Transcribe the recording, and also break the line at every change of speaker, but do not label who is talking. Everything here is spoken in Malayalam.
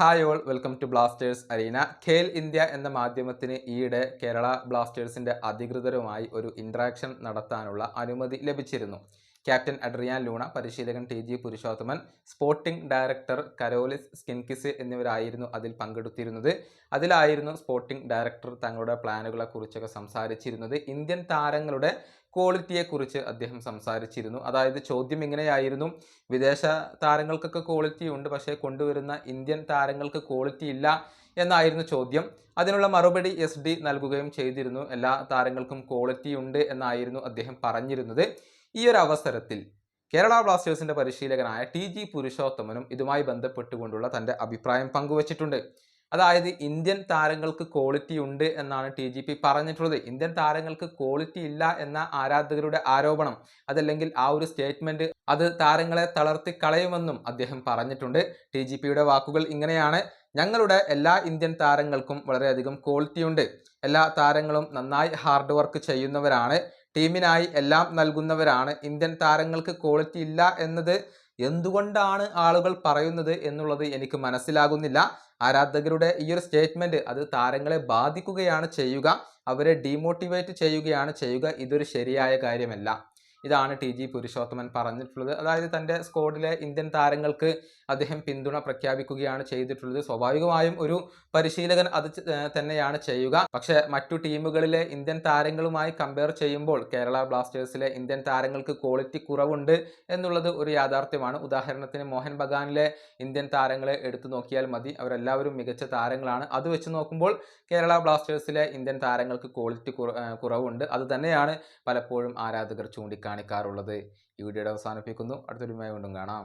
Hi all welcome to Blasters arena Khel India എന്ന മാധ്യമത്തിന് ഈയിടെ കേരള ബ്ലാസ്റ്റേഴ്സിന്റെ അധികൃതരുമായി ഒരു ഇൻട്രാക്ഷൻ നടത്താനുള്ള അനുമതി ലഭിച്ചിരുന്നു. ക്യാപ്റ്റൻ അഡ്രിയാൻ ലൂണ പരിശീലകൻ T G Purushothaman sporting director Karolis Skinkys എന്നിവരായിരുന്നു അതിൽ പങ്കെടുത്തിരുന്നത്. അതിലായിരുന്നു സ്പോർട്ടിംഗ് ഡയറക്ടർ തങ്ങളുടെ പ്ലാനുകളെ കുറിച്ചൊക്കെ സംസാരിച്ചിരുന്നത്. ഇന്ത്യൻ താരങ്ങളുടെ ക്വാളിറ്റിയെക്കുറിച്ച് അദ്ദേഹം സംസാരിച്ചിരുന്നു. അതായത് ചോദ്യം ഇങ്ങനെയായിരുന്നു. വിദേശ താരങ്ങൾക്കൊക്കെ ക്വാളിറ്റി ഉണ്ട് പക്ഷേ കൊണ്ടുവരുന്ന ഇന്ത്യൻ താരങ്ങൾക്ക് ക്വാളിറ്റി ഇല്ല എന്നായിരുന്നു ചോദ്യം. അതിനുള്ള മറുപടി എസ് ഡി നൽകുകയും ചെയ്തിരുന്നു. എല്ലാ താരങ്ങൾക്കും ക്വാളിറ്റി ഉണ്ട് എന്നായിരുന്നു അദ്ദേഹം പറഞ്ഞിരുന്നത്. ഈ ഒരു അവസരത്തിൽ കേരള ബ്ലാസ്റ്റേഴ്സിന്റെ പരിശീലകനായ ടി ജി പുരുഷോത്തമനും ഇതുമായി ബന്ധപ്പെട്ടുകൊണ്ടുള്ള തന്റെ അഭിപ്രായം പങ്കുവച്ചിട്ടുണ്ട്. അതായത് ഇന്ത്യൻ താരങ്ങൾക്ക് ക്വാളിറ്റി ഉണ്ട് എന്നാണ് ടി ജി പി പറഞ്ഞിട്ടുള്ളത്. ഇന്ത്യൻ താരങ്ങൾക്ക് ക്വാളിറ്റി ഇല്ല എന്ന ആരാധകരുടെ ആരോപണം അതല്ലെങ്കിൽ ആ ഒരു സ്റ്റേറ്റ്മെന്റ് അത് താരങ്ങളെ തളർത്തി കളയുമെന്നും അദ്ദേഹം പറഞ്ഞിട്ടുണ്ട്. ടി ജി പിയുടെ വാക്കുകൾ ഇങ്ങനെയാണ്. ഞങ്ങളുടെ എല്ലാ ഇന്ത്യൻ താരങ്ങൾക്കും വളരെയധികം ക്വാളിറ്റി ഉണ്ട്. എല്ലാ താരങ്ങളും നന്നായി ഹാർഡ് വർക്ക് ചെയ്യുന്നവരാണ്. ടീമിനായി എല്ലാം നൽകുന്നവരാണ്. ഇന്ത്യൻ താരങ്ങൾക്ക് ക്വാളിറ്റി ഇല്ല എന്നത് എന്തുകൊണ്ടാണ് ആളുകൾ പറയുന്നത് എന്നുള്ളത് എനിക്ക് മനസ്സിലാകുന്നില്ല. ആരാധകരുടെ ഈ ഒരു സ്റ്റേറ്റ്മെന്റ് അത് താരങ്ങളെ ബാധിക്കുകയാണ് ചെയ്യുക. അവരെ ഡീമോട്ടിവേറ്റ് ചെയ്യുകയാണ് ചെയ്യുക. ഇതൊരു ശരിയായ കാര്യമല്ല. ഇതാണ് ടി ജി പുരുഷോത്തമൻ പറഞ്ഞിട്ടുള്ളത്. അതായത് തന്റെ സ്ക്വാഡിലെ ഇന്ത്യൻ താരങ്ങൾക്ക് അദ്ദേഹം പിന്തുണ പ്രഖ്യാപിക്കുകയാണ് ചെയ്തിട്ടുള്ളത്. സ്വാഭാവികമായും ഒരു പരിശീലകൻ അത് തന്നെയാണ് ചെയ്യുക. പക്ഷേ മറ്റു ടീമുകളിലെ ഇന്ത്യൻ താരങ്ങളുമായി കമ്പയർ ചെയ്യുമ്പോൾ കേരള ബ്ലാസ്റ്റേഴ്സിലെ ഇന്ത്യൻ താരങ്ങൾക്ക് ക്വാളിറ്റി കുറവുണ്ട് എന്നുള്ളത് ഒരു യാഥാർത്ഥ്യമാണ്. ഉദാഹരണത്തിന് മോഹൻ ബഗാനിലെ ഇന്ത്യൻ താരങ്ങളെ എടുത്തു നോക്കിയാൽ മതി. അവരെല്ലാവരും മികച്ച താരങ്ങളാണ്. അത് വെച്ച് നോക്കുമ്പോൾ കേരള ബ്ലാസ്റ്റേഴ്സിലെ ഇന്ത്യൻ താരങ്ങൾക്ക് ക്വാളിറ്റി കുറവുണ്ട്. അത് തന്നെയാണ് പലപ്പോഴും ആരാധകർ ചൂണ്ടിക്കാണിക്കാറുള്ളത് ഈ വീഡിയോയുടെ അവസാനിപ്പിക്കുന്നു. അടുത്തൊരു വീണ്ടും കാണാം.